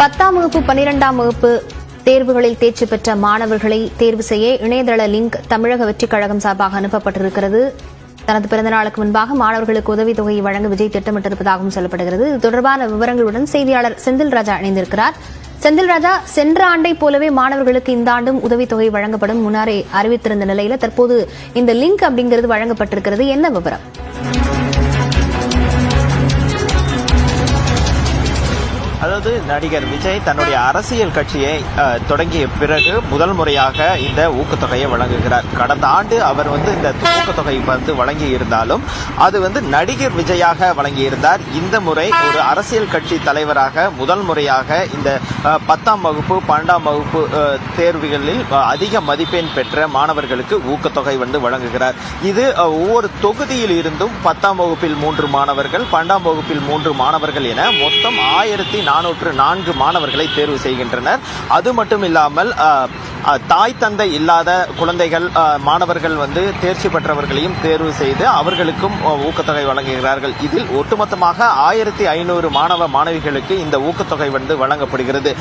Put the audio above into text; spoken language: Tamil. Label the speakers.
Speaker 1: பத்தாம் வகுப்பு பனிரெண்டாம் வகுப்பு தேர்வுகளில் தேர்ச்சி பெற்ற மாணவர்களை தேர்வு செய்ய இணையதள லிங்க் தமிழக வெற்றிக் கழகம் சார்பாக அனுப்பப்பட்டிருக்கிறது. தனது பிறந்தநாளுக்கு முன்பாக மாணவர்களுக்கு உதவித்தொகையை வழங்க விஜய் திட்டமிட்டிருப்பதாகவும் சொல்லப்படுகிறது. இது தொடர்பான விவரங்களுடன் செய்தியாளர் செந்தில் ராஜா இணைந்திருக்கிறார். செந்தில் ராஜா சென்ற ஆண்டை போலவே மாணவர்களுக்கு இந்த ஆண்டும் உதவித்தொகை வழங்கப்படும் முன்னாரே அறிவித்திருந்த நிலையில தற்போது இந்த லிங்க் அப்படிங்கிறது வழங்கப்பட்டிருக்கிறது. என்ன விவரம்?
Speaker 2: அதாவது நடிகர் விஜய் தன்னுடைய அரசியல் கட்சியை தொடங்கிய பிறகு முதல் முறையாக இந்த ஊக்கத்தொகையை வழங்குகிறார். கடந்த ஆண்டு அவர் வந்து இந்த ஊக்கத்தொகை வந்து வழங்கி இருந்தாலும் அது வந்து நடிகர் விஜயாக வழங்கியிருந்தார். இந்த முறை ஒரு அரசியல் கட்சி தலைவராக முதல் முறையாக இந்த பத்தாம் வகுப்பு பன்னெண்டாம் வகுப்பு தேர்வுகளில் அதிக மதிப்பெண் பெற்ற மாணவர்களுக்கு ஊக்கத்தொகை வந்து வழங்குகிறார். இது ஒவ்வொரு தொகுதியில் இருந்தும் பத்தாம் வகுப்பில் மூன்று மாணவர்கள் பன்னெண்டாம் வகுப்பில் மூன்று மாணவர்கள் என மொத்தம் ஆயிரத்தி நானூற்று நான்கு மாணவர்களை தேர்வு செய்கின்றனர். அது மட்டும் இல்லாமல் தாய் தந்தை இல்லாத குழந்தைகள் மாணவர்கள் வந்து தேர்ச்சி பெற்றவர்களையும் தேர்வு செய்து அவர்களுக்கும் ஊக்கத்தொகை வழங்குகிறார்கள். இதில் ஒட்டுமொத்தமாக ஆயிரத்தி ஐநூறு மாணவ மாணவிகளுக்கு இந்த ஊக்கத்தொகை வந்து வழங்கப்படுகிறது.